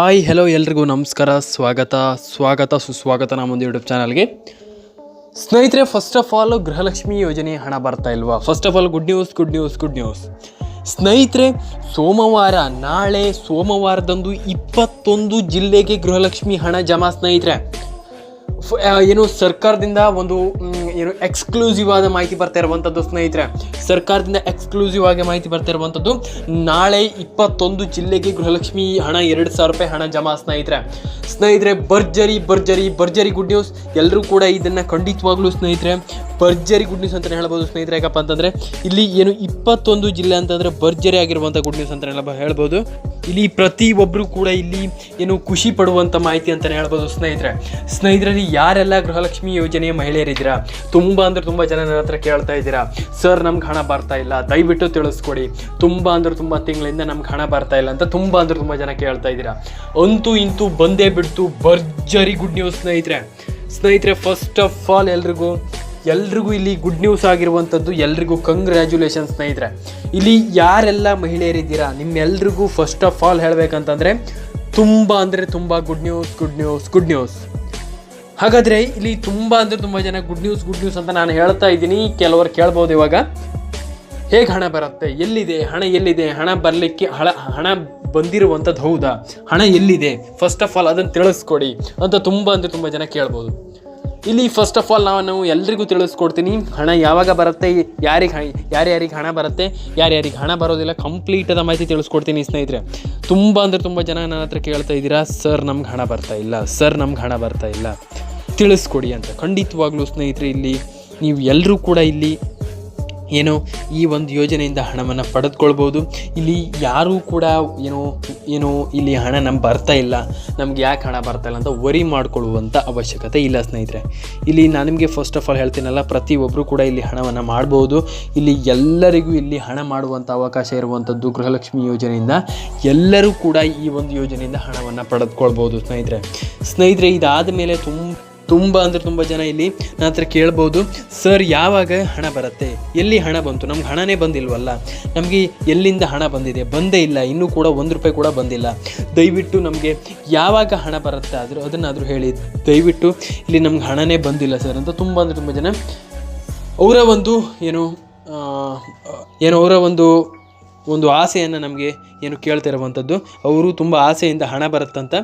Hi hello ಎಲ್ರಿಗೂ ನಮಸ್ಕಾರ, ಸ್ವಾಗತ ಸ್ವಾಗತ, ಸುಸ್ವಾಗತ ನಮ್ಮೊಂದು ಯೂಟ್ಯೂಬ್ ಚಾನಲ್ಗೆ ಸ್ನೇಹಿತರೆ ಫಸ್ಟ್ ಆಫ್ ಆಲ್ ಗೃಹಲಕ್ಷ್ಮಿ ಯೋಜನೆ ಹಣ ಬರ್ತಾ ಇಲ್ವಾ? First of all good news good news good news ಸ್ನೇಹಿತರೆ, ಸೋಮವಾರ, ನಾಳೆ ಸೋಮವಾರದಂದು ಇಪ್ಪತ್ತೊಂದು ಜಿಲ್ಲೆಗೆ ಗೃಹಲಕ್ಷ್ಮಿ ಹಣ ಜಮಾ ಸ್ನೇಹಿತರೆ. ಏನು ಸರ್ಕಾರದಿಂದ ಒಂದು ಏನು ಎಕ್ಸ್ಕ್ಲೂಸಿವ್ ಆದ ಮಾಹಿತಿ ಬರ್ತಾ ಇರುವಂಥದ್ದು ಸ್ನೇಹಿತರೆ. ಸರ್ಕಾರದಿಂದ ಎಕ್ಸ್ಕ್ಲೂಸಿವ್ ಆಗಿ ಮಾಹಿತಿ ಬರ್ತಾ ಇರುವಂಥದ್ದು ನಾಳೆ ಇಪ್ಪತ್ತೊಂದು ಜಿಲ್ಲೆಗೆ ಗೃಹಲಕ್ಷ್ಮಿ ಹಣ ಎರಡು ಸಾವಿರ ರೂಪಾಯಿ ಹಣ ಜಮಾ ಸ್ನೇಹಿತರೆ. ಸ್ನೇಹಿತರೆ, ಭರ್ಜರಿ ಭರ್ಜರಿ ಭರ್ಜರಿ ಗುಡ್ ನ್ಯೂಸ್ ಎಲ್ಲರೂ ಕೂಡ ಇದನ್ನು ಖಂಡಿತವಾಗ್ಲೂ ಸ್ನೇಹಿತರೆ, ಭರ್ಜರಿ ಗುಡ್ ನ್ಯೂಸ್ ಅಂತಲೇ ಹೇಳ್ಬೋದು ಸ್ನೇಹಿತರೆ. ಯಾಕಪ್ಪ ಅಂತಂದರೆ, ಇಲ್ಲಿ ಏನು ಇಪ್ಪತ್ತೊಂದು ಜಿಲ್ಲೆ ಅಂತಂದರೆ ಭರ್ಜರಿ ಆಗಿರುವಂಥ ಗುಡ್ ನ್ಯೂಸ್ ಅಂತಲೇ ಹೇಳ್ಬ- ಹೇಳ್ಬೋದು. ಇಲ್ಲಿ ಪ್ರತಿ ಒಬ್ಬರು ಕೂಡ ಇಲ್ಲಿ ಏನು ಖುಷಿ ಪಡುವಂಥ ಮಾಹಿತಿ ಅಂತಲೇ ಹೇಳ್ಬೋದು ಸ್ನೇಹಿತರೆ. ಸ್ನೇಹಿತರಲ್ಲಿ ಯಾರೆಲ್ಲ ಗೃಹಲಕ್ಷ್ಮಿ ಯೋಜನೆಯ ಮಹಿಳೆಯರಿದ್ದೀರಾ? ತುಂಬ ಅಂದ್ರೆ ತುಂಬ ಜನ ನನ್ನ ಹತ್ರ ಕೇಳ್ತಾ ಇದ್ದೀರಾ, ಸರ್, ನಮ್ಗೆ ಹಣ ಬರ್ತಾ ಇಲ್ಲ, ದಯವಿಟ್ಟು ತಿಳಿಸ್ಕೊಡಿ. ತುಂಬ ಅಂದ್ರೆ ತುಂಬ ತಿಂಗಳಿಂದ ನಮ್ಗೆ ಹಣ ಬರ್ತಾ ಇಲ್ಲ ಅಂತ ತುಂಬ ಅಂದ್ರೆ ತುಂಬ ಜನ ಕೇಳ್ತಾ ಇದ್ದೀರಾ. ಅಂತೂ ಇಂತೂ ಬಂದೇ ಬಿಡ್ತು ಭರ್ಜರಿ ಗುಡ್ ನ್ಯೂಸ್ ಸ್ನೇಹಿತರೆ. ಸ್ನೇಹಿತರೆ ಫಸ್ಟ್ ಆಫ್ ಆಲ್ ಎಲ್ರಿಗೂ ಎಲ್ರಿಗೂ ಇಲ್ಲಿ ಗುಡ್ ನ್ಯೂಸ್ ಆಗಿರುವಂಥದ್ದು ಎಲ್ರಿಗೂ ಕಂಗ್ರ್ಯಾಚುಲೇಷನ್ ಸ್ನೇಹಿತರೆ. ಇಲ್ಲಿ ಯಾರೆಲ್ಲ ಮಹಿಳೆಯರಿದ್ದೀರಾ, ನಿಮ್ಮೆಲ್ರಿಗೂ ಫಸ್ಟ್ ಆಫ್ ಆಲ್ ಹೇಳಬೇಕಂತಂದರೆ, ತುಂಬ ಅಂದರೆ ತುಂಬ good news good news good news ಹಾಗಾದರೆ ಇಲ್ಲಿ ತುಂಬ ಅಂದರೆ ತುಂಬ ಜನ ಗುಡ್ ನ್ಯೂಸ್ ಗುಡ್ ನ್ಯೂಸ್ ಅಂತ ನಾನು ಹೇಳ್ತಾ ಇದ್ದೀನಿ. ಕೆಲವರು ಕೇಳ್ಬೋದು ಇವಾಗ. ಹೇಗೆ ಹಣ ಬರುತ್ತೆ? ಎಲ್ಲಿದೆ? ಹಣ ಎಲ್ಲಿದೆ? ಹಣ ಬರಲಿಕ್ಕೆ ಹಣ ಹಣ ಬಂದಿರುವಂಥದ್ದು ಹೌದಾ? ಹಣ ಎಲ್ಲಿದೆ? ಫಸ್ಟ್ ಆಫ್ ಆಲ್ ಅದನ್ನು ತಿಳಿಸ್ಕೊಡಿ ಅಂತ ತುಂಬ ಅಂದರೆ ತುಂಬ ಜನ ಕೇಳ್ಬೋದು. ಇಲ್ಲಿ ಫಸ್ಟ್ ಆಫ್ ಆಲ್ ನಾವು ನಾವು ಎಲ್ರಿಗೂ ತಿಳಿಸ್ಕೊಡ್ತೀನಿ. ಹಣ ಯಾವಾಗ ಬರುತ್ತೆ? ಯಾರಿಗೆ ಹಣ ಯಾರ್ಯಾರಿಗೆ ಹಣ ಬರುತ್ತೆ? ಯಾರ್ಯಾರಿಗೆ ಹಣ ಬರೋದಿಲ್ಲ? ಕಂಪ್ಲೀಟ್ ಅದ ಮಾಹಿತಿ ತಿಳಿಸ್ಕೊಡ್ತೀನಿ ಸ್ನೇಹಿತರೆ. ತುಂಬ ಅಂದರೆ ತುಂಬ ಜನ ನನ್ನ ಹತ್ರ ಕೇಳ್ತಾ ಇದ್ದೀರಾ ಸರ್ ನಮ್ಗೆ ಹಣ ಬರ್ತಾ ಇಲ್ಲ. ಸರ್ ನಮ್ಗೆ ಹಣ ಬರ್ತಾ ಇಲ್ಲ. ತಿಳಿಸ್ಕೊಡಿ ಅಂತ. ಖಂಡಿತವಾಗ್ಲೂ ಸ್ನೇಹಿತರೆ, ಇಲ್ಲಿ ನೀವು ಎಲ್ಲರೂ ಕೂಡ ಇಲ್ಲಿ ಏನು ಈ ಒಂದು ಯೋಜನೆಯಿಂದ ಹಣವನ್ನು ಪಡೆದುಕೊಳ್ಬೋದು. ಇಲ್ಲಿ ಯಾರೂ ಕೂಡ ಏನು ಏನು ಇಲ್ಲಿ ಹಣ ನಮ್ಗೆ ಬರ್ತಾ ಇಲ್ಲ, ನಮ್ಗೆ ಯಾಕೆ ಹಣ ಬರ್ತಾ ಇಲ್ಲ ಅಂತ ವರಿ ಮಾಡಿಕೊಳ್ಳುವಂಥ ಅವಶ್ಯಕತೆ ಇಲ್ಲ ಸ್ನೇಹಿತರೆ. ಇಲ್ಲಿ ನಾನು ನಿಮಗೆ ಫಸ್ಟ್ ಆಫ್ ಆಲ್ ಹೇಳ್ತೀನಲ್ಲ ಪ್ರತಿಯೊಬ್ಬರು ಕೂಡ ಇಲ್ಲಿ ಹಣವನ್ನು ಮಾಡ್ಬೋದು. ಇಲ್ಲಿ ಎಲ್ಲರಿಗೂ ಇಲ್ಲಿ ಹಣ ಮಾಡುವಂಥ ಅವಕಾಶ ಇರುವಂಥದ್ದು ಗೃಹಲಕ್ಷ್ಮಿ ಯೋಜನೆಯಿಂದ ಎಲ್ಲರೂ ಕೂಡ ಈ ಒಂದು ಯೋಜನೆಯಿಂದ ಹಣವನ್ನು ಪಡೆದುಕೊಳ್ಬೋದು ಸ್ನೇಹಿತರೆ. ಸ್ನೇಹಿತರೆ ಇದಾದ ಮೇಲೆ ತುಂಬ ತುಂಬ ಅಂದರೆ ತುಂಬ ಜನ ಇಲ್ಲಿ ನನ್ನ ಹತ್ರ ಕೇಳ್ಬೋದು, ಸರ್, ಯಾವಾಗ ಹಣ ಬರುತ್ತೆ? ಎಲ್ಲಿ ಹಣ ಬಂತು? ನಮ್ಗೆ ಹಣನೇ ಬಂದಿಲ್ವಲ್ಲ? ನಮಗೆ ಎಲ್ಲಿಂದ ಹಣ ಬಂದಿದೆ? ಬಂದೇ ಇಲ್ಲ. ಇನ್ನೂ ಕೂಡ ಒಂದು ರೂಪಾಯಿ ಕೂಡ ಬಂದಿಲ್ಲ. ದಯವಿಟ್ಟು ನಮಗೆ ಯಾವಾಗ ಹಣ ಬರುತ್ತೆ ಆದರೂ ಅದನ್ನಾದರೂ ಹೇಳಿ. ದಯವಿಟ್ಟು ಇಲ್ಲಿ ನಮ್ಗೆ ಹಣನೇ ಬಂದಿಲ್ಲ ಸರ್ ಅಂತ ತುಂಬ ಅಂದರೆ ತುಂಬ ಜನ, ಅವರ ಒಂದು ಏನು ಏನು ಅವರ ಒಂದು ಒಂದು ಆಸೆಯನ್ನು ನಮಗೆ ಏನು ಕೇಳ್ತಿರುವಂಥದ್ದು ಅವರು ತುಂಬ ಆಸೆಯಿಂದ ಹಣ ಬರುತ್ತಂತ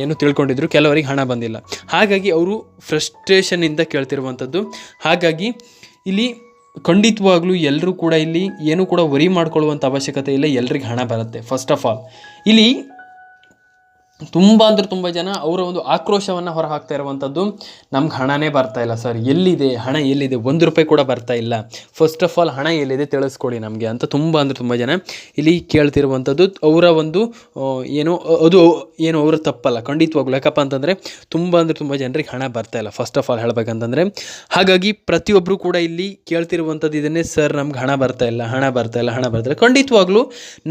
ಏನು ತಿಳ್ಕೊಂಡಿದ್ರು. ಕೆಲವರಿಗೆ ಹಣ ಬಂದಿಲ್ಲ. ಹಾಗಾಗಿ ಅವರು ಫ್ರಸ್ಟ್ರೇಷನ್ನಿಂದ ಕೇಳ್ತಿರುವಂಥದ್ದು ಹಾಗಾಗಿ ಇಲ್ಲಿ ಖಂಡಿತವಾಗ್ಲೂ ಎಲ್ಲರೂ ಕೂಡ ಇಲ್ಲಿ ಏನೂ ಕೂಡ ವರಿ ಮಾಡ್ಕೊಳ್ಳುವಂಥ ಅವಶ್ಯಕತೆ ಇಲ್ಲ. ಎಲ್ರಿಗೆ ಹಣ ಬರುತ್ತೆ ಫಸ್ಟ್ ಆಫ್ ಆಲ್ ಇಲ್ಲಿ ತುಂಬ ಅಂದ್ರೆ ತುಂಬ ಜನ ಅವರ ಒಂದು ಆಕ್ರೋಶವನ್ನು ಹೊರ ಹಾಕ್ತಾ ಇರುವಂಥದ್ದು ನಮ್ಗೆ ಹಣನೇ ಬರ್ತಾ ಇಲ್ಲ ಸರ್. ಎಲ್ಲಿದೆ? ಹಣ ಎಲ್ಲಿದೆ? ಒಂದು ರೂಪಾಯಿ ಕೂಡ ಬರ್ತಾ ಇಲ್ಲ. ಫಸ್ಟ್ ಆಫ್ ಆಲ್ ಹಣ ಎಲ್ಲಿದೆ ತಿಳಿಸ್ಕೊಡಿ ನಮಗೆ ಅಂತ ತುಂಬ ಅಂದರೆ ತುಂಬ ಜನ ಇಲ್ಲಿ ಕೇಳ್ತಿರುವಂಥದ್ದು ಅವರ ಒಂದು ಏನು, ಅದು ಏನು ಅವರ ತಪ್ಪಲ್ಲ. ಖಂಡಿತವಾಗ್ಲು. ಯಾಕಪ್ಪ ಅಂತಂದರೆ ತುಂಬ ಅಂದರೆ ತುಂಬ ಜನರಿಗೆ ಹಣ ಬರ್ತಾ ಇಲ್ಲ. ಫಸ್ಟ್ ಆಫ್ ಆಲ್ ಹೇಳ್ಬೇಕಂತಂದರೆ. ಹಾಗಾಗಿ ಪ್ರತಿಯೊಬ್ಬರು ಕೂಡ ಇಲ್ಲಿ ಕೇಳ್ತಿರುವಂಥದ್ದು ಇದನ್ನೇ, ಸರ್, ನಮ್ಗೆ ಹಣ ಬರ್ತಾ ಇಲ್ಲ, ಹಣ ಬರ್ತಾ ಇಲ್ಲ, ಹಣ ಬರ್ತಾ ಇಲ್ಲ. ಖಂಡಿತವಾಗ್ಲೂ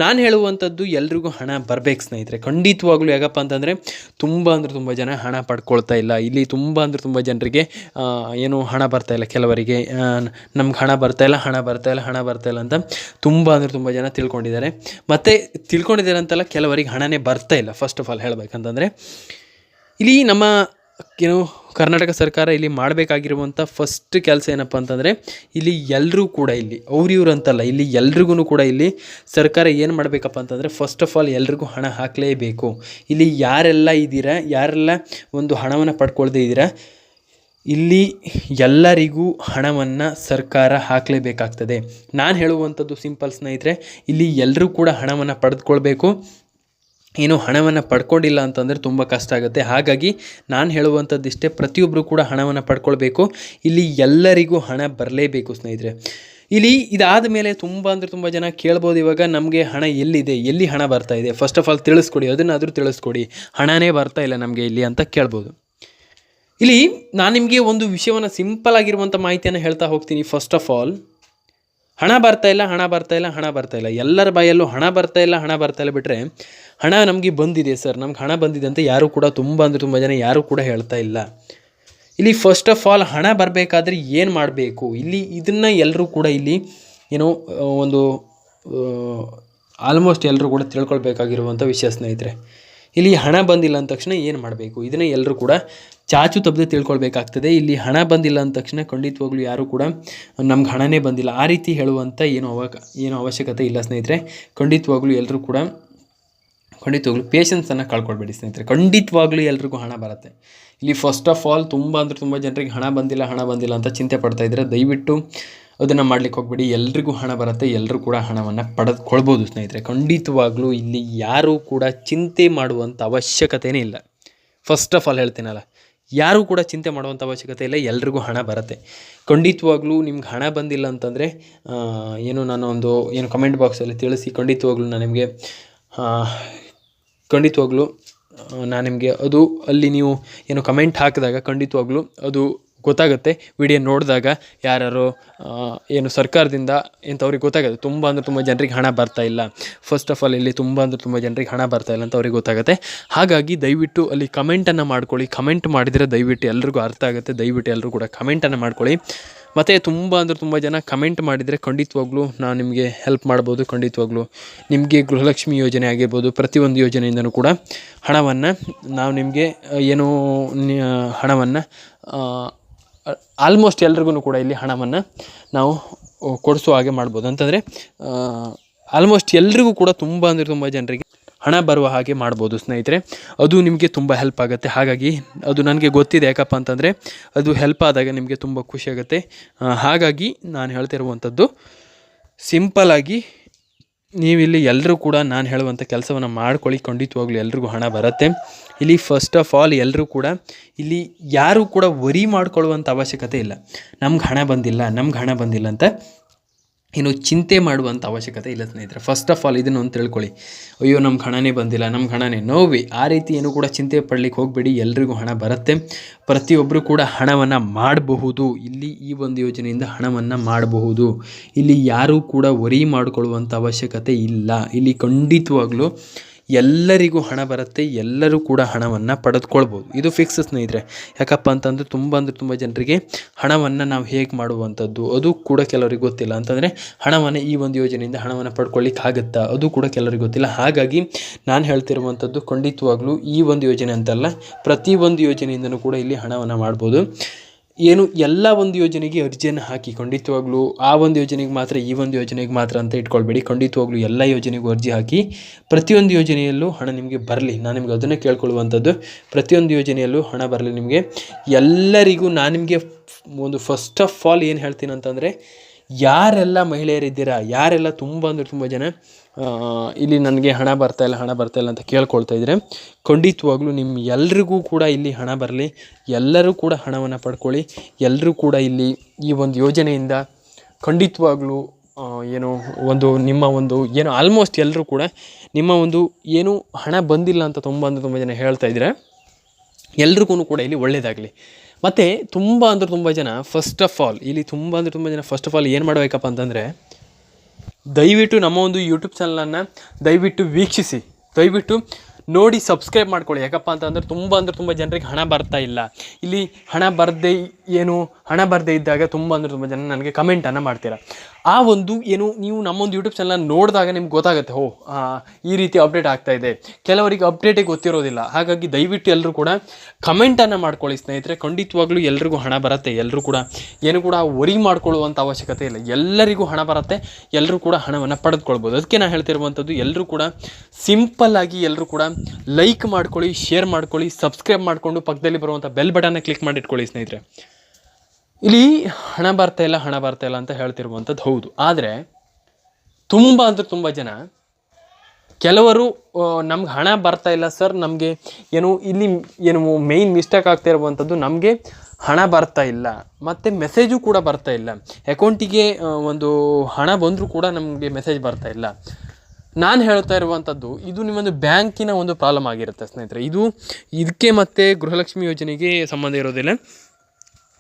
ನಾನು ಹೇಳುವಂಥದ್ದು ಎಲ್ರಿಗೂ ಹಣ ಬರಬೇಕು ಸ್ನೇಹಿತರೆ. ಖಂಡಿತವಾಗ್ಲೂ ಯಾಕಪ್ಪ ಅಂತಂದರೆ ತುಂಬ ಅಂದರೆ ತುಂಬ ಜನ ಹಣ ಪಡ್ಕೊಳ್ತಾ ಇಲ್ಲ. ಇಲ್ಲಿ ತುಂಬ ಅಂದರೆ ತುಂಬ ಜನರಿಗೆ ಏನು ಹಣ ಬರ್ತಾಯಿಲ್ಲ ಕೆಲವರಿಗೆ. ನಮ್ಗೆ ಹಣ ಬರ್ತಾಯಿಲ್ಲ ಹಣ ಬರ್ತಾ ಇಲ್ಲ, ಹಣ ಬರ್ತಾ ಇಲ್ಲ ಅಂತ ತುಂಬ ಅಂದರೆ ತುಂಬ ಜನ ತಿಳ್ಕೊಂಡಿದ್ದಾರೆ. ಮತ್ತು ತಿಳ್ಕೊಂಡಿದ್ದಾರೆ ಅಂತಲ್ಲ ಕೆಲವರಿಗೆ ಹಣನೇ ಬರ್ತಾ ಇಲ್ಲ. ಫಸ್ಟ್ ಆಫ್ ಆಲ್ ಹೇಳಬೇಕಂತಂದರೆ, ಇಲ್ಲಿ ನಮ್ಮ ಏನು ಕರ್ನಾಟಕ ಸರ್ಕಾರ ಇಲ್ಲಿ ಮಾಡಬೇಕಾಗಿರುವಂಥ ಫಸ್ಟ್ ಕೆಲಸ ಏನಪ್ಪ ಅಂತಂದರೆ, ಇಲ್ಲಿ ಎಲ್ಲರೂ ಕೂಡ ಇಲ್ಲಿ ಅವ್ರು ಇವ್ರು ಅಂತಲ್ಲ ಇಲ್ಲಿ ಎಲ್ರಿಗೂ ಕೂಡ ಇಲ್ಲಿ ಸರ್ಕಾರ ಏನು ಮಾಡಬೇಕಪ್ಪ ಅಂತಂದರೆ ಫಸ್ಟ್ ಆಫ್ ಆಲ್ ಎಲ್ರಿಗೂ ಹಣ ಹಾಕಲೇಬೇಕು. ಇಲ್ಲಿ ಯಾರೆಲ್ಲ ಇದ್ದೀರಾ, ಯಾರೆಲ್ಲ ಒಂದು ಹಣವನ್ನು ಪಡ್ಕೊಳ್ದೇ ಇದ್ದೀರಾ, ಇಲ್ಲಿ ಎಲ್ಲರಿಗೂ ಹಣವನ್ನು ಸರ್ಕಾರ ಹಾಕಲೇಬೇಕಾಗ್ತದೆ. ನಾನು ಹೇಳುವಂಥದ್ದು ಸಿಂಪಲ್ ಸ್ನೇಹಿತರೆ, ಇಲ್ಲಿ ಎಲ್ಲರೂ ಕೂಡ ಹಣವನ್ನು ಪಡೆದುಕೊಳ್ಬೇಕು ಏನು ಹಣವನ್ನು ಪಡ್ಕೊಂಡಿಲ್ಲ ಅಂತಂದರೆ ತುಂಬ ಕಷ್ಟ ಆಗುತ್ತೆ. ಹಾಗಾಗಿ ನಾನು ಹೇಳುವಂಥದ್ದು ಇಷ್ಟೇ ಪ್ರತಿಯೊಬ್ಬರು ಕೂಡ ಹಣವನ್ನು ಪಡ್ಕೊಳ್ಬೇಕು. ಇಲ್ಲಿ ಎಲ್ಲರಿಗೂ ಹಣ ಬರಲೇಬೇಕು ಸ್ನೇಹಿತರೆ. ಇಲ್ಲಿ ಇದಾದ ಮೇಲೆ ತುಂಬ ಅಂದರೆ ತುಂಬ ಜನ ಕೇಳ್ಬೋದು ಇವಾಗ ನಮಗೆ ಹಣ ಎಲ್ಲಿದೆ? ಎಲ್ಲಿ ಹಣ ಬರ್ತಾ ಇದೆ? ಫಸ್ಟ್ ಆಫ್ ಆಲ್ ತಿಳಿಸ್ಕೊಡಿ. ಅದನ್ನಾದರೂ ತಿಳಿಸ್ಕೊಡಿ. ಹಣನೇ ಬರ್ತಾ ಇಲ್ಲ ನಮಗೆ ಇಲ್ಲಿ ಅಂತ ಕೇಳ್ಬೋದು. ಇಲ್ಲಿ ನಾನು ನಿಮಗೆ ಒಂದು ವಿಷಯವನ್ನು ಸಿಂಪಲ್ ಆಗಿರುವಂಥ ಮಾಹಿತಿಯನ್ನು ಹೇಳ್ತಾ ಹೋಗ್ತೀನಿ. ಫಸ್ಟ್ ಆಫ್ ಆಲ್ ಹಣ ಬರ್ತಾ ಇಲ್ಲ, ಹಣ ಬರ್ತಾ ಇಲ್ಲ, ಹಣ ಬರ್ತಾ ಇಲ್ಲ. ಎಲ್ಲರ ಬಾಯಲ್ಲೂ ಹಣ ಬರ್ತಾ ಇಲ್ಲ, ಹಣ ಬರ್ತಾ ಇಲ್ಲ ಬಿಟ್ಟರೆ ಹಣ ನಮಗೆ ಬಂದಿದೆ ಸರ್. ನಮ್ಗೆ ಹಣ ಬಂದಿದೆ ಅಂತ ಯಾರೂ ಕೂಡ ತುಂಬ ಅಂದರೆ ತುಂಬ ಜನ ಯಾರೂ ಕೂಡ ಹೇಳ್ತಾ ಇಲ್ಲ. ಇಲ್ಲಿ ಫಸ್ಟ್ ಆಫ್ ಆಲ್ ಹಣ ಬರಬೇಕಾದ್ರೆ ಏನು ಮಾಡಬೇಕು? ಇಲ್ಲಿ ಇದನ್ನು ಎಲ್ಲರೂ ಕೂಡ ಇಲ್ಲಿ ಏನೋ ಒಂದು ಆಲ್ಮೋಸ್ಟ್ ಎಲ್ಲರೂ ಕೂಡ ತಿಳ್ಕೊಳ್ಬೇಕಾಗಿರುವಂಥ ವಿಷಯ ಸ್ನೇಹಿತರೆ. ಇಲ್ಲಿ ಹಣ ಬಂದಿಲ್ಲ ಅಂದ ತಕ್ಷಣ ಏನು ಮಾಡಬೇಕು? ಇದನ್ನೇ ಎಲ್ಲರೂ ಕೂಡ ಚಾಚು ತಪ್ಪದೆ ತಿಳ್ಕೊಳ್ಬೇಕಾಗ್ತದೆ. ಇಲ್ಲಿ ಹಣ ಬಂದಿಲ್ಲ ಅಂದ ತಕ್ಷಣ ಖಂಡಿತವಾಗ್ಲೂ ಯಾರೂ ಕೂಡ ನಮ್ಗೆ ಹಣನೇ ಬಂದಿಲ್ಲ. ಆ ರೀತಿ ಹೇಳುವಂಥ ಏನು ಅವ ಏನು ಅವಶ್ಯಕತೆ ಇಲ್ಲ ಸ್ನೇಹಿತರೆ. ಖಂಡಿತವಾಗ್ಲೂ ಎಲ್ಲರೂ ಕೂಡ ಖಂಡಿತವಾಗ್ಲೂ ಪೇಷನ್ಸನ್ನು ಕಳ್ಕೊಳ್ಬೇಡಿ ಸ್ನೇಹಿತರೆ. ಖಂಡಿತವಾಗ್ಲೂ ಎಲ್ರಿಗೂ ಹಣ ಬರುತ್ತೆ. ಇಲ್ಲಿ ಫಸ್ಟ್ ಆಫ್ ಆಲ್ ತುಂಬ ಅಂದರೆ ತುಂಬ ಜನರಿಗೆ ಹಣ ಬಂದಿಲ್ಲ ಹಣ ಬಂದಿಲ್ಲ ಅಂತ ಚಿಂತೆ ಪಡ್ತಾ ಇದ್ದರೆ ದಯವಿಟ್ಟು ಅದನ್ನು ಮಾಡ್ಲಿಕ್ಕೆ ಹೋಗ್ಬೇಡಿ. ಎಲ್ರಿಗೂ ಹಣ ಬರುತ್ತೆ. ಎಲ್ಲರೂ ಕೂಡ ಹಣವನ್ನು ಪಡೆದುಕೊಳ್ಬೋದು ಸ್ನೇಹಿತರೆ. ಖಂಡಿತವಾಗ್ಲೂ ಇಲ್ಲಿ ಯಾರೂ ಕೂಡ ಚಿಂತೆ ಮಾಡುವಂಥ ಅವಶ್ಯಕತೆಯೇ ಇಲ್ಲ. ಫಸ್ಟ್ ಆಫ್ ಆಲ್ ಹೇಳ್ತೀನಲ್ಲ. ಯಾರೂ ಕೂಡ ಚಿಂತೆ ಮಾಡುವಂಥ ಅವಶ್ಯಕತೆ ಇಲ್ಲ, ಎಲ್ರಿಗೂ ಹಣ ಬರುತ್ತೆ. ಖಂಡಿತವಾಗ್ಲೂ ನಿಮ್ಗೆ ಹಣ ಬಂದಿಲ್ಲ ಅಂತಂದರೆ ಏನು ನಾನು ಒಂದು, ಏನು ಕಮೆಂಟ್ ಬಾಕ್ಸಲ್ಲಿ ತಿಳಿಸಿ ಖಂಡಿತವಾಗ್ಲೂ ನಾನು ನಿಮಗೆ ಖಂಡಿತವಾಗ್ಲೂ ನಾನು ನಿಮಗೆ ಅದು ಅಲ್ಲಿ ನೀವು ಏನು ಕಮೆಂಟ್ ಹಾಕಿದಾಗ ಖಂಡಿತವಾಗ್ಲೂ ಅದು ಗೊತ್ತಾಗುತ್ತೆ. ವಿಡಿಯೋ ನೋಡಿದಾಗ ಯಾರ್ಯಾರು ಏನು ಸರ್ಕಾರದಿಂದ ಇಂಥವ್ರಿಗೆ ಗೊತ್ತಾಗುತ್ತೆ. ತುಂಬ ಅಂದರೆ ತುಂಬ ಜನರಿಗೆ ಹಣ ಬರ್ತಾ ಇಲ್ಲ. ಫಸ್ಟ್ ಆಫ್ ಆಲ್ ಇಲ್ಲಿ ತುಂಬ ಅಂದರೆ ತುಂಬ ಜನರಿಗೆ ಹಣ ಬರ್ತಾ ಇಲ್ಲ ಅಂತ ಅವ್ರಿಗೆ ಗೊತ್ತಾಗುತ್ತೆ. ಹಾಗಾಗಿ ದಯವಿಟ್ಟು ಅಲ್ಲಿ ಕಮೆಂಟನ್ನು ಮಾಡ್ಕೊಳ್ಳಿ. ಕಮೆಂಟ್ ಮಾಡಿದರೆ ದಯವಿಟ್ಟು ಎಲ್ರಿಗೂ ಅರ್ಥ ಆಗುತ್ತೆ. ದಯವಿಟ್ಟು ಎಲ್ಲರೂ ಕೂಡ ಕಮೆಂಟನ್ನು ಮಾಡ್ಕೊಳ್ಳಿ. ಮತ್ತು ತುಂಬ ಅಂದರೆ ತುಂಬ ಜನ ಕಮೆಂಟ್ ಮಾಡಿದರೆ ಖಂಡಿತವಾಗ್ಲೂ ನಾನು ನಿಮಗೆ ಹೆಲ್ಪ್ ಮಾಡ್ಬೋದು, ಖಂಡಿತವಾಗ್ಲೂ ನಿಮಗೆ ಗೃಹಲಕ್ಷ್ಮಿ ಯೋಜನೆ ಆಗಿರ್ಬೋದು, ಪ್ರತಿಯೊಂದು ಯೋಜನೆಯಿಂದನೂ ಕೂಡ ಹಣವನ್ನು ನಾವು ನಿಮಗೆ ಏನು ಹಣವನ್ನು ಆಲ್ಮೋಸ್ಟ್ ಎಲ್ರಿಗೂ ಕೂಡ ಇಲ್ಲಿ ಹಣವನ್ನು ನಾವು ಕೊಡಿಸೋ ಹಾಗೆ ಮಾಡ್ಬೋದು. ಅಂತಂದರೆ ಆಲ್ಮೋಸ್ಟ್ ಎಲ್ರಿಗೂ ಕೂಡ ತುಂಬ ಅಂದರೆ ತುಂಬ ಜನರಿಗೆ ಹಣ ಬರುವ ಹಾಗೆ ಮಾಡ್ಬೋದು ಸ್ನೇಹಿತರೆ. ಅದು ನಿಮಗೆ ತುಂಬ ಹೆಲ್ಪ್ ಆಗುತ್ತೆ. ಹಾಗಾಗಿ ಅದು ನನಗೆ ಗೊತ್ತಿದೆ ಯಾಕಪ್ಪ ಅಂತಂದರೆ, ಅದು ಹೆಲ್ಪ್ ಆದಾಗ ನಿಮಗೆ ತುಂಬ ಖುಷಿಯಾಗುತ್ತೆ ಹಾಗಾಗಿ ನಾನು ಹೇಳ್ತಿರುವಂಥದ್ದು ಸಿಂಪಲಾಗಿ ನೀವಿಲ್ಲಿ ಎಲ್ಲರೂ ಕೂಡ ನಾನು ಹೇಳುವಂಥ ಕೆಲಸವನ್ನು ಮಾಡ್ಕೊಳ್ಳಿ. ಖಂಡಿತವಾಗ್ಲೂ ಎಲ್ರಿಗೂ ಹಣ ಬರುತ್ತೆ. ಇಲ್ಲಿ ಫಸ್ಟ್ ಆಫ್ ಆಲ್ ಎಲ್ಲರೂ ಕೂಡ ಇಲ್ಲಿ ಯಾರೂ ಕೂಡ ವರಿ ಮಾಡ್ಕೊಳ್ಳುವಂಥ ಅವಶ್ಯಕತೆ ಇಲ್ಲ. ನಮ್ಗೆ ಹಣ ಬಂದಿಲ್ಲ, ನಮ್ಗೆ ಹಣ ಬಂದಿಲ್ಲ ಅಂತ ಏನು ಚಿಂತೆ ಮಾಡುವಂಥ ಅವಶ್ಯಕತೆ ಇಲ್ಲ ಸ್ನೇಹಿತರೆ. ಫಸ್ಟ್ ಆಫ್ ಆಲ್ ಇದನ್ನು ಒಂದು ತಿಳ್ಕೊಳ್ಳಿ. ಅಯ್ಯೋ ನಮ್ಗೆ ಹಣನೇ ಬಂದಿಲ್ಲ ನಮ್ಗೆ ಹಣನೇ ನೋವಿ. ಆ ರೀತಿ ಏನು ಕೂಡ ಚಿಂತೆ ಪಡಲಿಕ್ಕೆ ಹೋಗಬೇಡಿ, ಎಲ್ರಿಗೂ ಹಣ ಬರುತ್ತೆ. ಪ್ರತಿಯೊಬ್ಬರು ಕೂಡ ಹಣವನ್ನು ಮಾಡಬಹುದು. ಇಲ್ಲಿ ಈ ಒಂದು ಯೋಜನೆಯಿಂದ ಹಣವನ್ನು ಮಾಡಬಹುದು. ಇಲ್ಲಿ ಯಾರೂ ಕೂಡ ವರಿ ಮಾಡಿಕೊಳ್ಳುವಂಥ ಅವಶ್ಯಕತೆ ಇಲ್ಲ. ಇಲ್ಲಿ ಖಂಡಿತವಾಗ್ಲೂ ಎಲ್ಲರಿಗೂ ಹಣ ಬರುತ್ತೆ, ಎಲ್ಲರೂ ಕೂಡ ಹಣವನ್ನು ಪಡೆದುಕೊಳ್ಬೋದು. ಇದು ಫಿಕ್ಸ್ ಸ್ನೇಹಿತರೆ. ಯಾಕಪ್ಪ ಅಂತಂದರೆ ತುಂಬ ಅಂದರೆ ತುಂಬ ಜನರಿಗೆ ಹಣವನ್ನು ನಾವು ಹೇಗೆ ಮಾಡುವಂಥದ್ದು, ಅದು ಕೂಡ ಕೆಲವರಿಗೆ ಗೊತ್ತಿಲ್ಲ. ಅಂತಂದರೆ ಹಣವನ್ನು ಈ ಒಂದು ಯೋಜನೆಯಿಂದ ಹಣವನ್ನು ಪಡ್ಕೊಳ್ಳಿಕ್ಕೆ ಆಗುತ್ತಾ ಅದು ಕೂಡ ಕೆಲವರಿಗೆ ಗೊತ್ತಿಲ್ಲ. ಹಾಗಾಗಿ ನಾನು ಹೇಳ್ತಿರುವಂಥದ್ದು ಖಂಡಿತವಾಗಲೂ ಈ ಒಂದು ಯೋಜನೆ ಅಂತಲ್ಲ ಪ್ರತಿಯೊಂದು ಯೋಜನೆಯಿಂದನೂ ಕೂಡ ಇಲ್ಲಿ ಹಣವನ್ನು ಮಾಡ್ಬೋದು. ಏನು ಎಲ್ಲ ಒಂದು ಯೋಜನೆಗೆ ಅರ್ಜಿಯನ್ನು ಹಾಕಿ, ಖಂಡಿತವಾಗ್ಲೂ ಆ ಒಂದು ಯೋಜನೆಗೆ ಮಾತ್ರ, ಈ ಒಂದು ಯೋಜನೆಗೆ ಮಾತ್ರ ಅಂತ ಇಟ್ಕೊಳ್ಬೇಡಿ. ಖಂಡಿತವಾಗ್ಲೂ ಎಲ್ಲ ಯೋಜನೆಗೂ ಅರ್ಜಿ ಹಾಕಿ, ಪ್ರತಿಯೊಂದು ಯೋಜನೆಯಲ್ಲೂ ಹಣ ನಿಮಗೆ ಬರಲಿ. ನಾನು ನಿಮಗೆ ಅದನ್ನೇ ಕೇಳ್ಕೊಳ್ಳುವಂಥದ್ದು. ಪ್ರತಿಯೊಂದು ಯೋಜನೆಯಲ್ಲೂ ಹಣ ಬರಲಿ ನಿಮಗೆ. ಎಲ್ಲರಿಗೂ ನಾನು ನಿಮಗೆ ಒಂದು ಫಸ್ಟ್ ಆಫ್ ಆಲ್ ಏನು ಹೇಳ್ತೀನಿ ಅಂತಂದರೆ, ಯಾರೆಲ್ಲ ಮಹಿಳೆಯರಿದ್ದೀರಾ, ಯಾರೆಲ್ಲ ತುಂಬ ಅಂದರೆ ತುಂಬ ಜನ ಇಲ್ಲಿ ನನಗೆ ಹಣ ಬರ್ತಾ ಇಲ್ಲ, ಹಣ ಬರ್ತಾಯಿಲ್ಲ ಅಂತ ಕೇಳ್ಕೊಳ್ತಾ ಇದ್ದರೆ ಖಂಡಿತವಾಗ್ಲೂ ನಿಮ್ಮ ಎಲ್ರಿಗೂ ಕೂಡ ಇಲ್ಲಿ ಹಣ ಬರಲಿ, ಎಲ್ಲರೂ ಕೂಡ ಹಣವನ್ನು ಪಡ್ಕೊಳ್ಳಿ ಎಲ್ಲರೂ ಕೂಡ ಇಲ್ಲಿ ಈ ಒಂದು ಯೋಜನೆಯಿಂದ ಖಂಡಿತವಾಗ್ಲೂ ಏನು ಒಂದು ನಿಮ್ಮ ಒಂದು, ಏನು ಆಲ್ಮೋಸ್ಟ್ ಎಲ್ಲರೂ ಕೂಡ ನಿಮ್ಮ ಒಂದು ಏನು ಹಣ ಬಂದಿಲ್ಲ ಅಂತ ತುಂಬ ಅಂದರೆ ತುಂಬ ಜನ ಹೇಳ್ತಾ ಇದ್ದಾರೆ ಎಲ್ರಿಗೂ ಕೂಡ ಇಲ್ಲಿ ಒಳ್ಳೆಯದಾಗಲಿ ಮತ್ತು ತುಂಬ ಅಂದರೆ ತುಂಬ ಜನ ಫಸ್ಟ್ ಆಫ್ ಆಲ್ ಇಲ್ಲಿ ತುಂಬ ಅಂದರೆ ತುಂಬ ಜನ ಫಸ್ಟ್ ಆಫ್ ಆಲ್ ಏನು ಮಾಡಬೇಕಪ್ಪ ಅಂತಂದರೆ ದಯವಿಟ್ಟು ನಮ್ಮ ಒಂದು ಯೂಟ್ಯೂಬ್ ಚಾನಲನ್ನು ದಯವಿಟ್ಟು ವೀಕ್ಷಿಸಿ. ದಯವಿಟ್ಟು ನೋಡಿ ಸಬ್ಸ್ಕ್ರೈಬ್ ಮಾಡ್ಕೊಳ್ಳಿ. ಯಾಕಪ್ಪ ಅಂತಂದರೆ ತುಂಬ ಅಂದರೆ ತುಂಬ ಜನರಿಗೆ ಹಣ ಬರ್ತಾ ಇಲ್ಲ. ಇಲ್ಲಿ ಹಣ ಬರದೇ ಏನು ಹಣ ಬರದೇ ಇದ್ದಾಗ ತುಂಬ ಅಂದರೆ ತುಂಬ ಜನ ನನಗೆ ಕಮೆಂಟನ್ನು ಮಾಡ್ತೀರಾ. ಆ ಒಂದು ಏನು, ನೀವು ನಮ್ಮೊಂದು ಯೂಟ್ಯೂಬ್ ಚಾನಲ್ ನೋಡಿದಾಗ ನಿಮ್ಗೆ ಗೊತ್ತಾಗುತ್ತೆ ಓ ಈ ರೀತಿ ಅಪ್ಡೇಟ್ ಆಗ್ತಾ ಇದೆ. ಕೆಲವರಿಗೆ ಅಪ್ಡೇಟೇ ಗೊತ್ತಿರೋದಿಲ್ಲ. ಹಾಗಾಗಿ ದಯವಿಟ್ಟು ಎಲ್ಲರೂ ಕೂಡ ಕಮೆಂಟನ್ನು ಮಾಡ್ಕೊಳ್ಳಿ ಸ್ನೇಹಿತರೆ. ಖಂಡಿತವಾಗ್ಲೂ ಎಲ್ರಿಗೂ ಹಣ ಬರುತ್ತೆ. ಎಲ್ಲರೂ ಕೂಡ ಏನು ಕೂಡ ವರಿ ಮಾಡ್ಕೊಳ್ಳುವಂಥ ಅವಶ್ಯಕತೆ ಇಲ್ಲ. ಎಲ್ಲರಿಗೂ ಹಣ ಬರುತ್ತೆ. ಎಲ್ಲರೂ ಕೂಡ ಹಣವನ್ನು ಪಡೆದುಕೊಳ್ಬೋದು. ಅದಕ್ಕೆ ನಾನು ಹೇಳ್ತಿರುವಂಥದ್ದು ಎಲ್ಲರೂ ಕೂಡ ಸಿಂಪಲ್ ಆಗಿ ಎಲ್ಲರೂ ಕೂಡ ಲೈಕ್ ಮಾಡ್ಕೊಳ್ಳಿ ಶೇರ್ ಮಾಡ್ಕೊಳ್ಳಿ ಸಬ್ಸ್ಕ್ರೈಬ್ ಮಾಡಿಕೊಂಡು ಪಕ್ಕದಲ್ಲಿ ಬರುವಂಥ ಬೆಲ್ ಬಟನ್ನ ಕ್ಲಿಕ್ ಮಾಡಿಟ್ಕೊಳ್ಳಿ ಸ್ನೇಹಿತರೆ. ಇಲ್ಲಿ ಹಣ ಬರ್ತಾ ಇಲ್ಲ, ಹಣ ಬರ್ತಾ ಇಲ್ಲ ಅಂತ ಹೇಳ್ತಿರುವಂಥದ್ದು ಹೌದು. ಆದರೆ ತುಂಬ ಅಂದರೆ ತುಂಬ ಜನ ಕೆಲವರು ನಮ್ಗೆ ಹಣ ಬರ್ತಾ ಇಲ್ಲ, ಸರ್, ನಮಗೆ ಏನು ಇಲ್ಲಿ ಏನು ಮೇಯ್ನ್ ಮಿಸ್ಟೇಕ್ ಆಗ್ತಾ ಇರುವಂಥದ್ದು ನಮಗೆ ಹಣ ಬರ್ತಾ ಇಲ್ಲ, ಮತ್ತು ಮೆಸೇಜು ಕೂಡ ಬರ್ತಾ ಇಲ್ಲ. ಅಕೌಂಟಿಗೆ ಒಂದು ಹಣ ಬಂದರೂ ಕೂಡ ನಮಗೆ ಮೆಸೇಜ್ ಬರ್ತಾ ಇಲ್ಲ. ನಾನು ಹೇಳ್ತಾ ಇರುವಂಥದ್ದು, ಇದು ನಿಮ್ಮೊಂದು ಬ್ಯಾಂಕಿನ ಒಂದು ಪ್ರಾಬ್ಲಮ್ ಆಗಿರುತ್ತೆ ಸ್ನೇಹಿತರೆ. ಇದು ಇದಕ್ಕೆ ಮತ್ತು ಗೃಹಲಕ್ಷ್ಮಿ ಯೋಜನೆಗೆ ಸಂಬಂಧ ಇರೋದಿಲ್ಲ.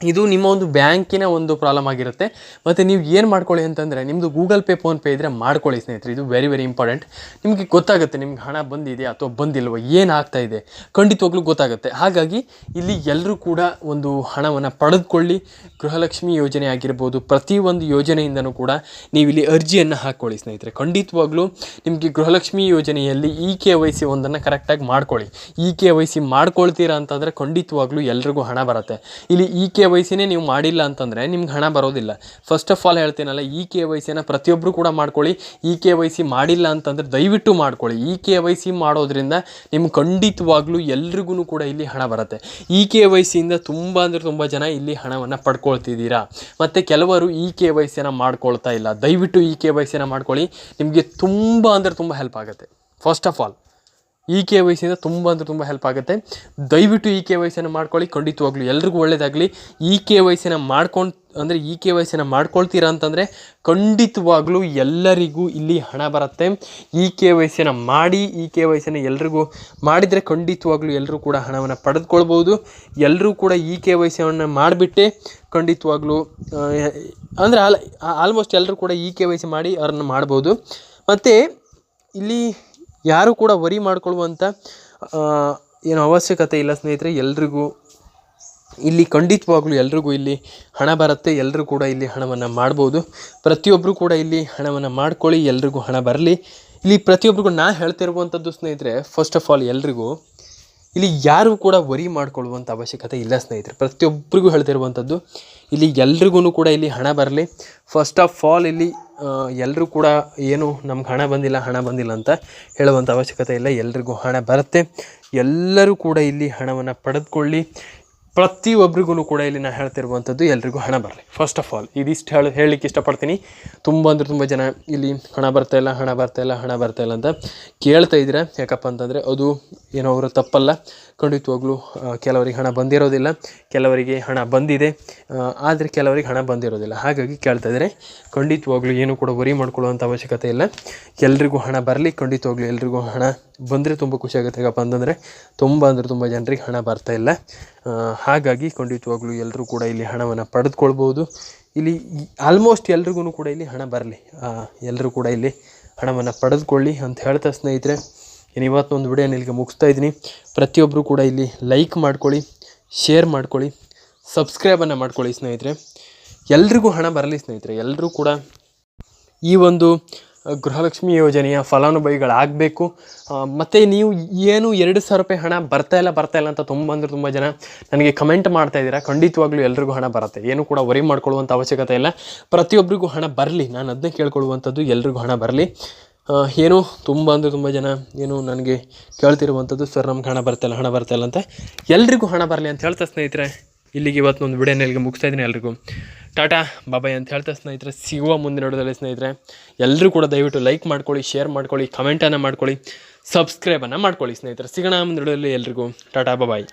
ಇದು ನಿಮ್ಮ ಒಂದು ಬ್ಯಾಂಕಿನ ಒಂದು ಪ್ರಾಬ್ಲಮ್ ಆಗಿರುತ್ತೆ. ಮತ್ತು ನೀವು ಏನು ಮಾಡ್ಕೊಳ್ಳಿ ಅಂತಂದರೆ ನಿಮ್ಮದು ಗೂಗಲ್ ಪೇ ಫೋನ್ಪೇ ಇದ್ದರೆ ಮಾಡ್ಕೊಳ್ಳಿ ಸ್ನೇಹಿತರೆ. ಇದು ವೆರಿ ವೆರಿ ಇಂಪಾರ್ಟೆಂಟ್ ನಿಮಗೆ ಗೊತ್ತಾಗುತ್ತೆ ನಿಮ್ಗೆ ಹಣ ಬಂದಿದೆಯಾ ಅಥವಾ ಬಂದಿಲ್ವೋ, ಏನು ಆಗ್ತಾ ಇದೆ. ಖಂಡಿತವಾಗ್ಲೂ ಗೊತ್ತಾಗುತ್ತೆ. ಹಾಗಾಗಿ ಇಲ್ಲಿ ಎಲ್ಲರೂ ಕೂಡ ಒಂದು ಹಣವನ್ನು ಪಡೆದುಕೊಳ್ಳಿ. ಗೃಹಲಕ್ಷ್ಮಿ ಯೋಜನೆ ಆಗಿರ್ಬೋದು ಪ್ರತಿಯೊಂದು ಯೋಜನೆಯಿಂದನೂ ಕೂಡ ನೀವು ಇಲ್ಲಿ ಅರ್ಜಿಯನ್ನು ಹಾಕ್ಕೊಳ್ಳಿ ಸ್ನೇಹಿತರೆ. ಖಂಡಿತವಾಗ್ಲೂ ನಿಮಗೆ ಗೃಹಲಕ್ಷ್ಮಿ ಯೋಜನೆಯಲ್ಲಿ ಇ ಕೆ ವೈ ಸಿ ಒಂದನ್ನು ಕರೆಕ್ಟಾಗಿ ಮಾಡ್ಕೊಳ್ಳಿ. ಇ ಕೆ ವೈ ಸಿ ಮಾಡ್ಕೊಳ್ತೀರಾ ಅಂತಂದರೆ ಖಂಡಿತವಾಗ್ಲೂ ಎಲ್ರಿಗೂ ಹಣ ಬರುತ್ತೆ. ಇಲ್ಲಿ ಇ ಕೆ ವೈ ಸಿನೇ ನೀವು ಮಾಡಿಲ್ಲ ಅಂತಂದರೆ ನಿಮ್ಗೆ ಹಣ ಬರೋದಿಲ್ಲ. ಫಸ್ಟ್ ಆಫ್ ಆಲ್ ಹೇಳ್ತೀನಲ್ಲ ಇ ಕೆ ವೈ ಸಿನ ಪ್ರತಿಯೊಬ್ಬರು ಕೂಡ ಮಾಡ್ಕೊಳ್ಳಿ. ಇ ಕೆ ವೈ ಸಿ ಮಾಡಿಲ್ಲ ಅಂತಂದರೆ ದಯವಿಟ್ಟು ಮಾಡ್ಕೊಳ್ಳಿ. ಇ ಕೆ ವೈ ಸಿ ಮಾಡೋದ್ರಿಂದ ನಿಮ್ಗೆ ಖಂಡಿತವಾಗ್ಲೂ ಎಲ್ರಿಗೂ ಕೂಡ ಇಲ್ಲಿ ಹಣ ಬರುತ್ತೆ. ಇ ಕೆ ವೈ ಸಿಯಿಂದ ತುಂಬ ಅಂದರೆ ತುಂಬ ಜನ ಇಲ್ಲಿ ಹಣವನ್ನು ಪಡ್ಕೊಳ್ತಿದ್ದೀರಾ? ಮತ್ತು ಕೆಲವರು ಇ ಕೆ ವೈ ಸಿನ ಮಾಡ್ಕೊಳ್ತಾ ಇಲ್ಲ. ದಯವಿಟ್ಟು ಇ ಕೆ ವೈ ಸಿನ ಮಾಡ್ಕೊಳ್ಳಿ. ನಿಮಗೆ ತುಂಬ ಅಂದರೆ ತುಂಬ ಹೆಲ್ಪ್ ಆಗುತ್ತೆ. First of all E K Y ಸಿಯಿಂದ ತುಂಬ ಅಂದರೆ ತುಂಬ ಹೆಲ್ಪ್ ಆಗುತ್ತೆ. ದಯವಿಟ್ಟು ಇ ಕೆ ವೈ ಸಿನ ಮಾಡ್ಕೊಳ್ಳಿ. ಖಂಡಿತವಾಗ್ಲೂ ಎಲ್ರಿಗೂ ಒಳ್ಳೆಯದಾಗಲಿ ಇ ಕೆ ವೈ ಸಿನ ಮಾಡ್ಕೊಂಡು, ಅಂದರೆ ಇ ಕೆ ವೈ ಸಿನ ಮಾಡ್ಕೊಳ್ತೀರಾ ಅಂತಂದರೆ ಖಂಡಿತವಾಗ್ಲೂ ಎಲ್ಲರಿಗೂ ಇಲ್ಲಿ ಹಣ ಬರುತ್ತೆ. ಇ ಕೆ ವೈ ಸಿನ ಮಾಡಿ ಇ ಕೆ ವೈ ಸಿನ ಎಲ್ರಿಗೂ ಮಾಡಿದರೆ ಖಂಡಿತವಾಗ್ಲೂ ಎಲ್ಲರೂ ಕೂಡ ಹಣವನ್ನು ಪಡೆದುಕೊಳ್ಬೋದು. ಎಲ್ಲರೂ ಕೂಡ ಇ ಕೆ ವೈ ಸಿಯನ್ನು ಮಾಡಿಬಿಟ್ಟೆ ಖಂಡಿತವಾಗ್ಲೂ ಅಂದರೆ ಆಲ್ ಆಲ್ಮೋಸ್ಟ್ ಎಲ್ಲರೂ ಕೂಡ ಇ ಕೆ ವೈ ಸಿ ಮಾಡಿ ಅವ್ರನ್ನ ಮಾಡ್ಬೋದು. ಮತ್ತು ಇಲ್ಲಿ ಯಾರು ಕೂಡ ವರಿ ಮಾಡ್ಕೊಳ್ಳುವಂಥ ಏನು ಅವಶ್ಯಕತೆ ಇಲ್ಲ ಸ್ನೇಹಿತರೆ, ಎಲ್ರಿಗೂ ಇಲ್ಲಿ, ಖಂಡಿತವಾಗ್ಲೂ ಎಲ್ರಿಗೂ ಇಲ್ಲಿ ಹಣ ಬರುತ್ತೆ ಎಲ್ಲರೂ ಕೂಡ ಇಲ್ಲಿ ಹಣವನ್ನು ಮಾಡ್ಬೋದು. ಪ್ರತಿಯೊಬ್ಬರು ಕೂಡ ಇಲ್ಲಿ ಹಣವನ್ನು ಮಾಡ್ಕೊಳ್ಳಿ, ಎಲ್ರಿಗೂ ಹಣ ಬರಲಿ. ಇಲ್ಲಿ ಪ್ರತಿಯೊಬ್ಬರಿಗೂ ನಾ ಹೇಳ್ತಿರುವಂಥದ್ದು ಸ್ನೇಹಿತರೆ ಫಸ್ಟ್ ಆಫ್ ಆಲ್ ಎಲ್ರಿಗೂ ಇಲ್ಲಿ ಯಾರು ಕೂಡ ವರಿ ಮಾಡ್ಕೊಳ್ಳುವಂಥ ಅವಶ್ಯಕತೆ ಇಲ್ಲ ಸ್ನೇಹಿತರೆ. ಪ್ರತಿಯೊಬ್ಬರಿಗೂ ಹೇಳ್ತಿರುವಂಥದ್ದು ಇಲ್ಲಿ ಎಲ್ರಿಗೂ ಕೂಡ ಇಲ್ಲಿ ಹಣ ಬರಲಿ. ಫಸ್ಟ್ ಆಫ್ ಆಲ್ ಇಲ್ಲಿ ಎಲ್ಲರೂ ಕೂಡ ಏನು ನಮ್ಗೆ ಹಣ ಬಂದಿಲ್ಲ ಹಣ ಬಂದಿಲ್ಲ ಅಂತ ಹೇಳುವಂಥ ಅವಶ್ಯಕತೆ ಇಲ್ಲ. ಎಲ್ರಿಗೂ ಹಣ ಬರುತ್ತೆ. ಎಲ್ಲರೂ ಕೂಡ ಇಲ್ಲಿ ಹಣವನ್ನು ಪಡೆದುಕೊಳ್ಳಿ. ಪ್ರತಿಯೊಬ್ಬರಿಗೂ ಕೂಡ ಇಲ್ಲಿ ನಾನು ಹೇಳ್ತಿರುವಂಥದ್ದು ಎಲ್ರಿಗೂ ಹಣ ಬರಲಿ. ಫಸ್ಟ್ ಆಫ್ ಆಲ್ ಇದಿಷ್ಟು ಹೇಳಿ ಹೇಳಲಿಕ್ಕೆ ಇಷ್ಟಪಡ್ತೀನಿ. ತುಂಬ ಅಂದರೆ ತುಂಬ ಜನ ಇಲ್ಲಿ ಹಣ ಬರ್ತಾ ಇಲ್ಲ, ಹಣ ಬರ್ತಾ ಇಲ್ಲ, ಹಣ ಬರ್ತಾ ಇಲ್ಲ ಅಂತ ಕೇಳ್ತಾ ಇದ್ದೀರಾ? ಯಾಕಪ್ಪ ಅಂತಂದರೆ ಅದು ಏನೋ ಅವರು ತಪ್ಪಲ್ಲ. ಖಂಡಿತವಾಗ್ಲೂ ಕೆಲವರಿಗೆ ಹಣ ಬಂದಿರೋದಿಲ್ಲ. ಕೆಲವರಿಗೆ ಹಣ ಬಂದಿದೆ. ಆದರೆ ಕೆಲವರಿಗೆ ಹಣ ಬಂದಿರೋದಿಲ್ಲ. ಹಾಗಾಗಿ ಕೇಳ್ತಾ ಇದ್ದಾರೆ. ಖಂಡಿತವಾಗ್ಲೂ ಏನು ಕೂಡ ವರಿ ಮಾಡ್ಕೊಳ್ಳುವಂಥ ಅವಶ್ಯಕತೆ ಇಲ್ಲ. ಎಲ್ರಿಗೂ ಹಣ ಬರಲಿ. ಖಂಡಿತವಾಗ್ಲೂ ಎಲ್ರಿಗೂ ಹಣ ಬಂದರೆ ತುಂಬ ಖುಷಿ ಆಗುತ್ತೆ. ಯಾಕಪ್ಪ ಅಂತಂದರೆ ತುಂಬ ಅಂದರೆ ತುಂಬ ಜನರಿಗೆ ಹಣ ಬರ್ತಾ ಇಲ್ಲ. ಹಾಗಾಗಿ ಖಂಡಿತವಾಗ್ಲೂ ಎಲ್ಲರೂ ಕೂಡ ಇಲ್ಲಿ ಹಣವನ್ನು ಪಡೆದುಕೊಳ್ಬೋದು ಇಲ್ಲಿ ಆಲ್ಮೋಸ್ಟ್ ಎಲ್ರಿಗೂ ಕೂಡ ಇಲ್ಲಿ ಹಣ ಬರಲಿ. ಎಲ್ಲರೂ ಕೂಡ ಇಲ್ಲಿ ಹಣವನ್ನು ಪಡೆದುಕೊಳ್ಳಿ ಅಂತ ಹೇಳ್ತಾ ಸ್ನೇಹಿತರೆ. ಇನ್ನು ಇವತ್ತೊಂದು ವಿಡಿಯೋನ ಇಲ್ಲಿಗೆ ಮುಗಿಸ್ತಾ ಇದ್ದೀನಿ. ಪ್ರತಿಯೊಬ್ಬರು ಕೂಡ ಇಲ್ಲಿ ಲೈಕ್ ಮಾಡ್ಕೊಳ್ಳಿ ಶೇರ್ ಮಾಡ್ಕೊಳ್ಳಿ ಸಬ್ಸ್ಕ್ರೈಬನ್ನು ಮಾಡ್ಕೊಳ್ಳಿ ಸ್ನೇಹಿತರೆ. ಎಲ್ರಿಗೂ ಹಣ ಬರಲಿ ಸ್ನೇಹಿತರೆ. ಎಲ್ಲರೂ ಕೂಡ ಈ ಒಂದು ಗೃಹಲಕ್ಷ್ಮಿ ಯೋಜನೆಯ ಫಲಾನುಭವಿಗಳಾಗಬೇಕು. ಮತ್ತು ನೀವು ಏನು ಎರಡು ಸಾವಿರ ರೂಪಾಯಿ ಹಣ ಬರ್ತಾ ಇಲ್ಲ ಬರ್ತಾ ಇಲ್ಲ ಅಂತ ತುಂಬ ಅಂದರೆ ತುಂಬ ಜನ ನನಗೆ ಕಮೆಂಟ್ ಮಾಡ್ತಾ ಇದ್ದೀರಾ. ಖಂಡಿತವಾಗ್ಲೂ ಎಲ್ರಿಗೂ ಹಣ ಬರುತ್ತೆ. ಏನು ಕೂಡ ವರಿ ಮಾಡ್ಕೊಳ್ಳುವಂಥ ಅವಶ್ಯಕತೆ ಇಲ್ಲ. ಪ್ರತಿಯೊಬ್ಬರಿಗೂ ಹಣ ಬರಲಿ. ನಾನು ಅದನ್ನೇ ಕೇಳ್ಕೊಳ್ಳುವಂಥದ್ದು ಎಲ್ರಿಗೂ ಹಣ ಬರಲಿ. ಏನು ತುಂಬ ಅಂದರೆ ತುಂಬ ಜನ ಏನು ನನಗೆ ಕೇಳ್ತಿರುವಂಥದ್ದು, ಸರ್, ನಮ್ಗೆ ಹಣ ಬರ್ತಾ ಇಲ್ಲ, ಹಣ ಬರ್ತಾ ಇಲ್ಲ ಅಂತ. ಎಲ್ರಿಗೂ ಹಣ ಬರಲಿ ಅಂತ ಹೇಳ್ತಾ ಸ್ನೇಹಿತರೆ ಇಲ್ಲಿಗೆ ಇವತ್ತೊಂದು ವಿಡಿಯೋನ ಇಲ್ಲಿಗೆ ಮುಗಿಸ್ತಾ ಇದ್ದೀನಿ ಎಲ್ರಿಗೂ. ಟಾಟಾ, ಬಾಬಾಯ್ ಅಂತ ಹೇಳ್ತಾ ಸ್ನೇಹಿತರೆ, ಸಿಗುವ ಮುಂದಿನ ನೋಡೋದಲ್ಲಿ ಸ್ನೇಹಿತರೆ ಎಲ್ಲರೂ ಕೂಡ ದಯವಿಟ್ಟು ಲೈಕ್ ಮಾಡ್ಕೊಳ್ಳಿ ಶೇರ್ ಮಾಡ್ಕೊಳ್ಳಿ ಕಮೆಂಟನ್ನು ಮಾಡ್ಕೊಳ್ಳಿ ಸಬ್ಸ್ಕ್ರೈಬನ್ನು ಮಾಡ್ಕೊಳ್ಳಿ ಸ್ನೇಹಿತರೆ. ಸಿಗೋಣ ಮುಂದಿನ ನೋಡೋದಲ್ಲಿ ಎಲ್ರಿಗೂ. Tata, bye bye.